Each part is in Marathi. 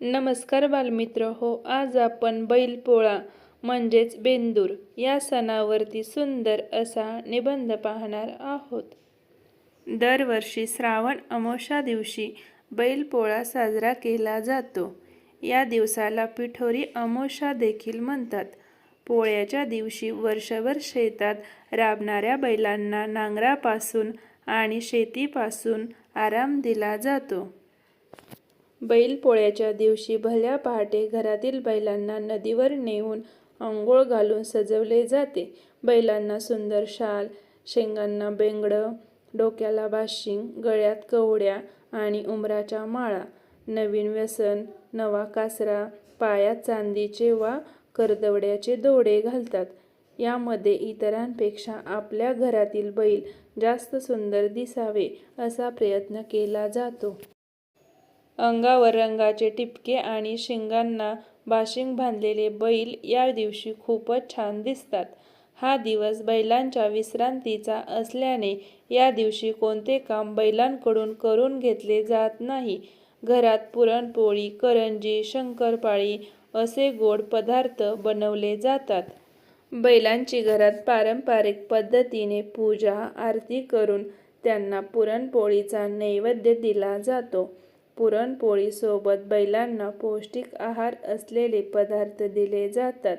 नमस्कार बालमित्र हो आज आपण बैलपोळा म्हणजेच बेंदूर या सणावरती सुंदर असा निबंध पाहणार आहोत. दरवर्षी श्रावण अमोशा दिवशी बैलपोळा साजरा केला जातो. या दिवसाला पिठोरी अमोशा देखील म्हणतात. पोळ्याच्या दिवशी वर्षभर शेतात राबणाऱ्या बैलांना नांगरापासून आणि शेतीपासून आराम दिला जातो. बैलपोळ्याच्या दिवशी भल्या पहाटे घरातील बैलांना नदीवर नेऊन आंघोळ घालून सजवले जाते. बैलांना सुंदर शाल शेंगांना बेंगडं डोक्याला बाशिंग गळ्यात कवड्या आणि उमराच्या माळा नवीन व्यसन नवा कासरा पायात चांदीचे वा करदवड्याचे दोडे घालतात. यामध्ये इतरांपेक्षा आपल्या घरातील बैल जास्त सुंदर दिसावे असा प्रयत्न केला जातो. अंगावर रंगाचे टिपके आणि शिंगांना बाशिंग बांधलेले बैल या दिवशी खूपच छान दिसतात. हा दिवस बैलांच्या विश्रांतीचा असल्याने या दिवशी कोणते काम बैलांकडून करून घेतले जात नाही. घरात पुरणपोळी करंजी शंकरपाळी असे गोड पदार्थ बनवले जातात. बैलांची घरात पारंपरिक पद्धतीने पूजा आरती करून त्यांना पुरणपोळीचा नैवेद्य दिला जातो. पुरणपोळीसोबत बैलांना पौष्टिक आहार असलेले पदार्थ दिले जातात.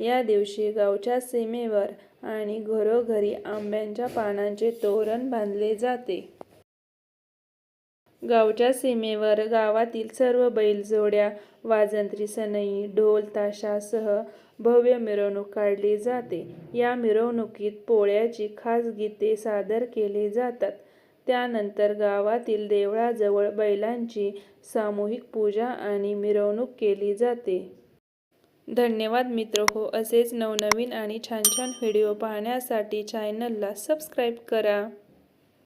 या दिवशी गावच्या सीमेवर आणि घरोघरी आंब्याच्या पानांचे तोरण बांधले जाते. गावच्या सीमेवर गावातील सर्व बैलजोड्या वाजंत्री सनई ढोल ताशासह भव्य मिरवणूक काढली जाते. या मिरवणुकीत पोळ्याची खास गीते सादर केली जातात. त्यानंतर गावातील देवळाजवळ बैलांची सामूहिक पूजा आणि मिरवणूक केली जाते. धन्यवाद मित्र. हो असेच नवनवीन आणि छान छान व्हिडिओ पाहण्यासाठी चॅनलला सबस्क्राईब करा.